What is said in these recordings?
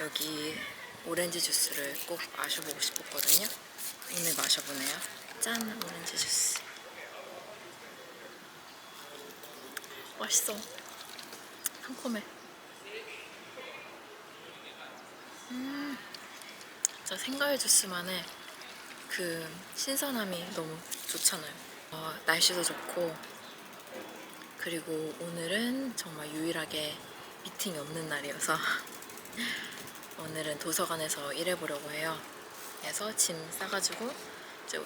여기 오렌지 주스를 꼭 마셔보고 싶었거든요. 오늘 마셔보네요. 짠! 오렌지 주스. 맛있어. 상콤해. 음, 진짜 생과일 주스만의 그 신선함이 너무 좋잖아요. 어, 날씨도 좋고 그리고 오늘은 정말 유일하게 미팅이 없는 날이어서 오늘은 도서관에서 일해보려고 해요. 그래서 짐 싸가지고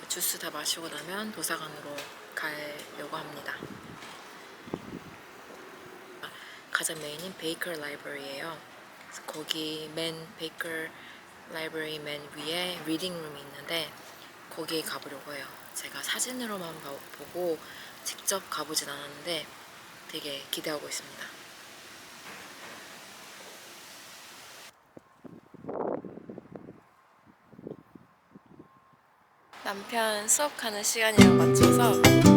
주스 다 마시고 나면 도서관으로 가려고 합니다. 가장 메인인 베이커 라이브러리예요. 거기 맨 베이커 라이브러리 맨 위에 리딩 룸이 있는데 거기에 가보려고 해요. 제가 사진으로만 봐- 보고 직접 가보진 않았는데 되게 기대하고 있습니다. 남편 수업 가는 시간이랑 맞춰서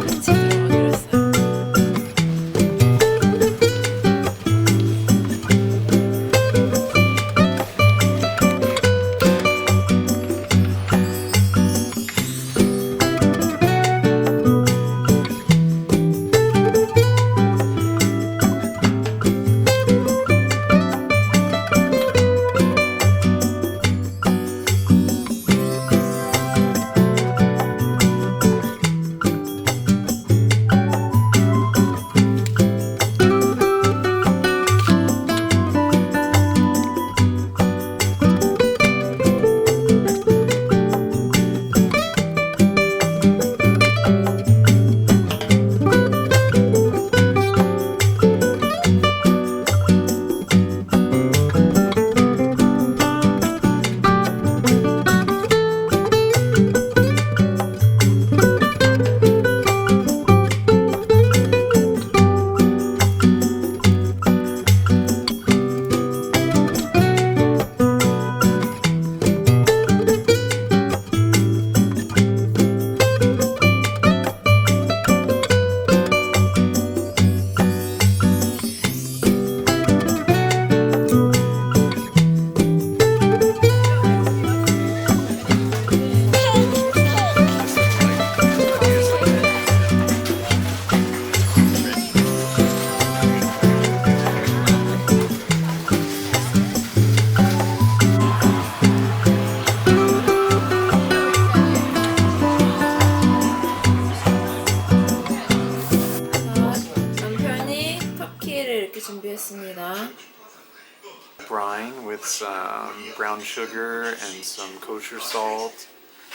some um, brown sugar and some kosher salt,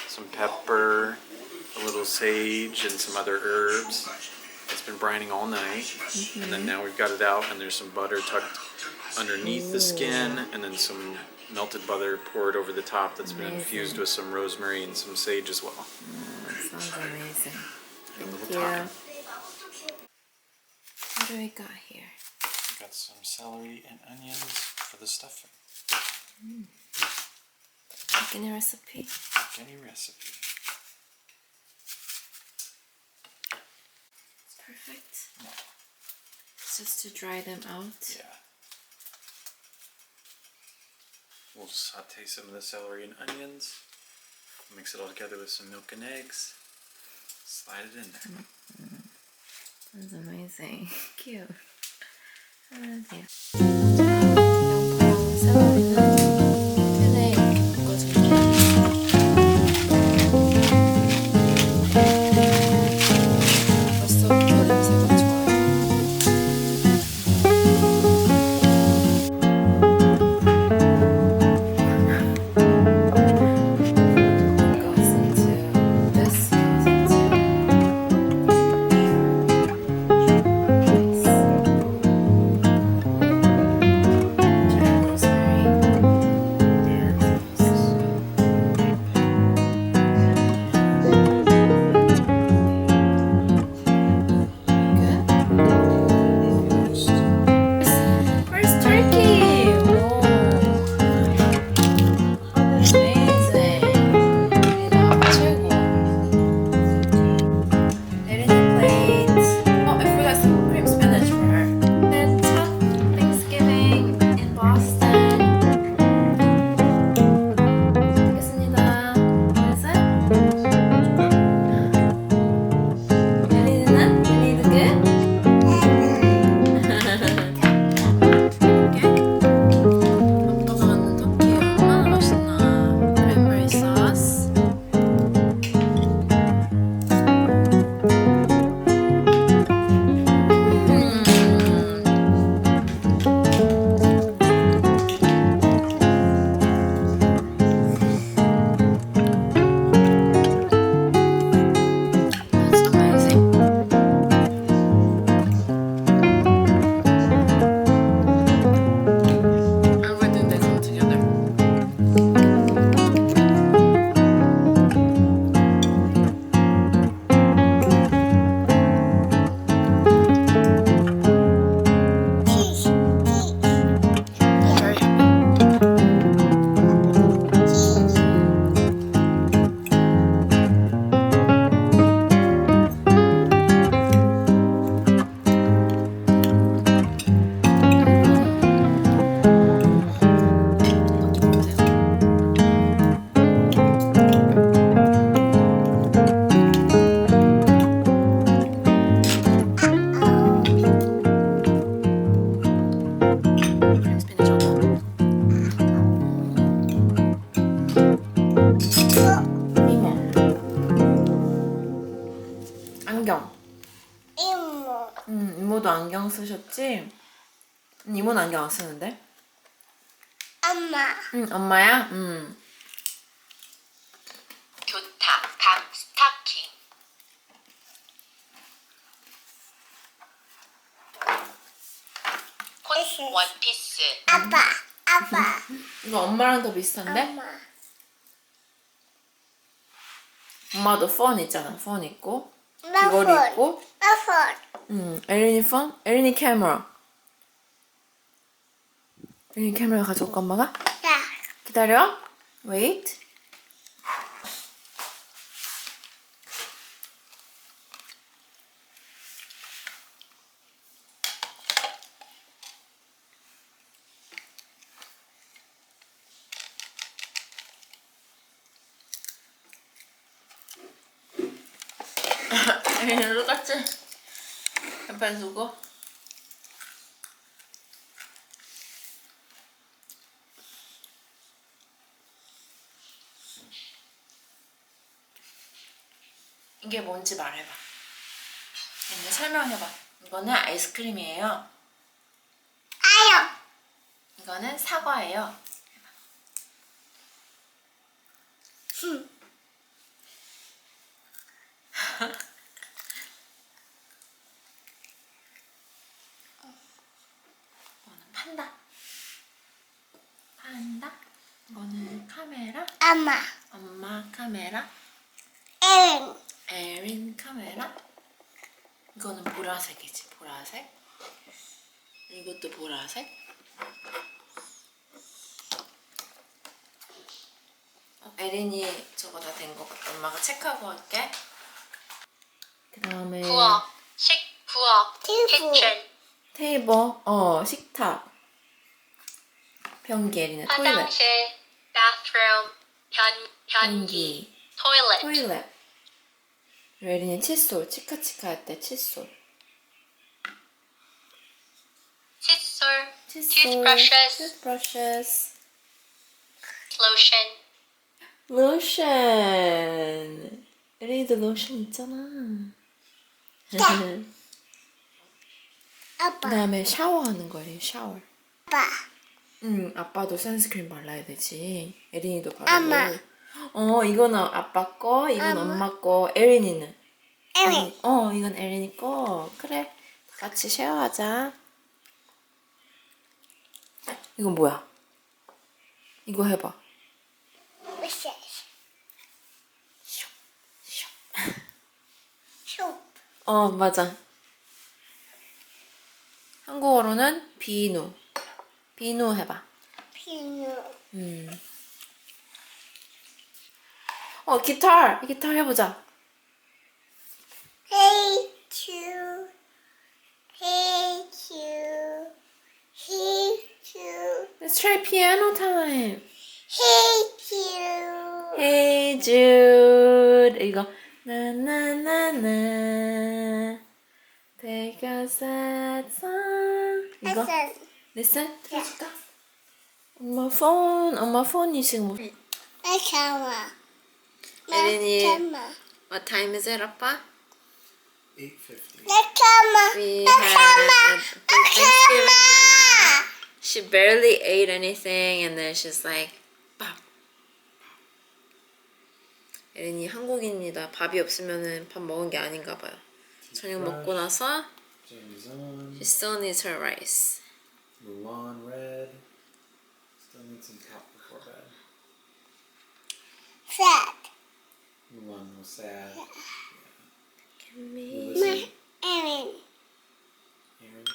some pepper, a little sage, and some other herbs. It's been brining all night, and then mm-hmm. now we've got it out, and there's some butter tucked underneath the skin, and then some melted butter poured over the top that's been infused with some rosemary and some sage as well. Mm, that sounds amazing. A little Thank thyme. you. What do we got here? We Got some celery and onions for the stuffing. Mm. Like any recipe? Like any recipe. It's perfect. It's just to dry them out. Yeah. We'll saute some of the celery and onions. Mix it all together with some milk and eggs. Slide it in there. Mm -hmm. That's amazing. Cute. Oh, I. 쓰셨지? 음, 이모는 안경 안 쓰는데? 엄마. 응, 엄마야? 음. 좋다. 감 스타킹. 콧 원피스. 아빠. 아빠. 이거 엄마랑 더 비슷한데? 엄마. 엄마도 폰 있잖아. 폰 있고. 나 귀걸이 폰. 있고. 음, 에린이 폰? 에린이 카메라. 에린이 카메라 가져올까, 엄마가? 야. 기다려. Wait. 에린이 똑같지? 옆에 두고. 이게 뭔지 말해봐. 이제 설명해봐. 이거는 아이스크림이에요. 아요. 이거는 사과예요. 응. 이거는 판다. 판다. 이거는 카메라. 엄마. 엄마 카메라. 에린. 에린 카메라. 이거는 보라색이지. 보라색. 이것도 보라색. 어, 에린이 저거 다 된 것 같아. 엄마가 체크하고 할게. 그 다음에 부엌. 식 부엌. 키친. 테이블, 어 식탁, 변기 에린의 토일렛, 화장실. bathroom. 변 변기. 변기, toilet. 그리고 에린이 칫솔, 치카치카 할 때 칫솔. 칫솔. 칫솔, toothbrushes. toothbrushes, lotion. 로션. 에린이도 로션 있잖아. 아빠. 그다음에 샤워하는 거예요, 샤워. 아빠. 응, 아빠도 선스크림 발라야 되지. 에린이도 바르고. 엄마. 어, 이거는 아빠 거, 이건 엄마. 엄마 거, 에린이는. 에린. 어, 이건 에린이 거. 그래. 같이 쉐어하자. 이건 뭐야? 이거 해봐. 슉, 슉. 어, 맞아. 한국어로는 비누. 비누 해봐. 비누. 음. 어, 기타! 기타 해보자. Hey to. Hey to. Hey to. Let's try piano time. Hey to. Hey Jude. 이거 나나나나. Take a sad song. 이거 Listen. listen 들어줄까? 폰, 엄마 폰이 지금 뭐? 나 참아. 에린이. 나 참아. What time is it, 아빠? 850. 나 참아. We 나 had 나 Thanksgiving dinner. She barely ate anything, and then she's like, 밥. 에린이 한국인이다. 밥이 없으면은 밥 먹은 게 아닌가 봐요. 저녁 먹고 나서 on. she still needs her rice. Mulan red. sad. You're one sad. Yeah. Who My Aaron. Aaron?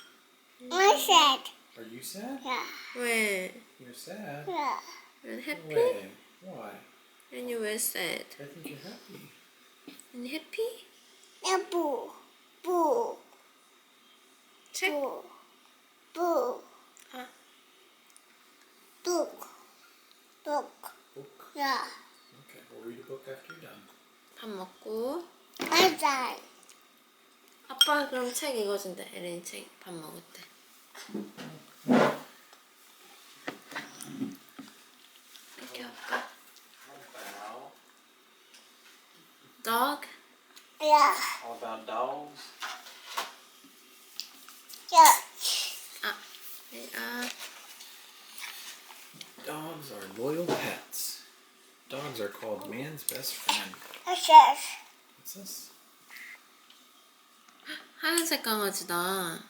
I'm sad. Are you sad? Yeah. When? You're sad? Yeah. And happy? When? Why? And you were sad. I think you're happy. And happy? Yeah, boo. Boo. Check. Boo. Boo. Huh? Book. Book. Book? Yeah. Read a book after you're done. 밥 먹고. I'm done. 아빠 그럼 책 읽어준대. 에린이 책밥 먹을 때. 이렇게 할까? Dog? Yeah. All about dogs. Yeah. 아, Dogs are loyal pets. Dogs are called man's best friend. What's this? What's this? 하얀색 강아지다.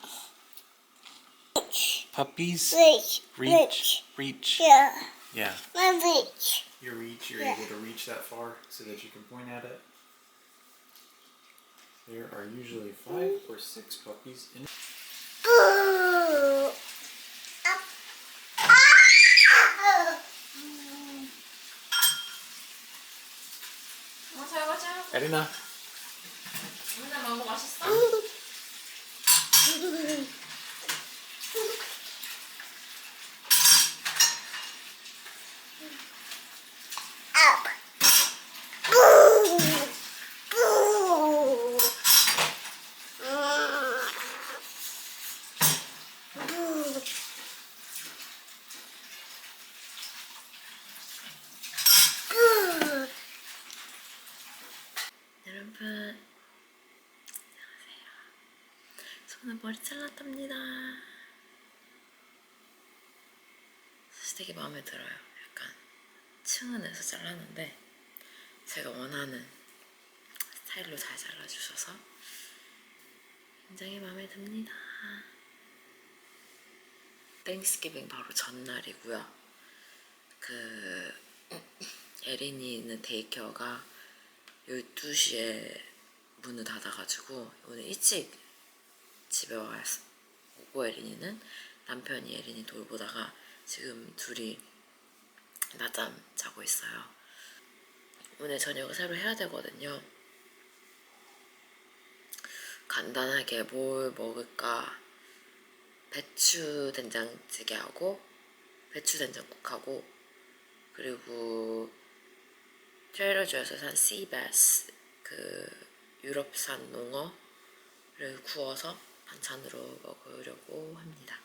Puppies. Reach. Reach. Reach. Yeah. Yeah. My reach. Your reach, you're Yeah. able to reach that far so that you can point at it. There are usually five or six puppies in Boo. 맞아. Erina. 맨날 먹어 맛있어? Up. Boo. Boo. Mm. Boo. Boo. 여러분 안녕하세요. 저는 머리 잘랐 답니다. 사실 되게 마음에 들어요. 약간 층은 해서 잘랐는데 제가 원하는 스타일로 잘 잘라주셔서 굉장히 마음에 듭니다. 땡스기빙 바로 전날이고요. 그 에린이 있는 데이케어가 12시에 문을 닫아가지고 오늘 일찍 집에 왔- 오고 에린이는 남편이 에린이 돌보다가 지금 둘이 낮잠 자고 있어요. 오늘 저녁을 새로 해야 되거든요. 간단하게 뭘 먹을까? 배추 된장찌개하고 배추 된장국하고 그리고 트레일러주에서 산 씨베스 그 유럽산 농어를 구워서 반찬으로 먹으려고 합니다.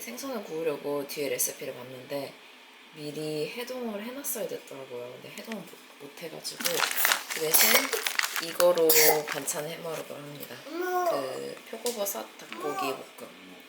생선을 구우려고 뒤에 레시피를 봤는데 미리 해동을 해놨어야 됐더라고요. 근데 해동을 못- 못 해가지고 그 대신 이거로 반찬을 해먹으려고 합니다. 그 표고버섯 닭고기 볶음.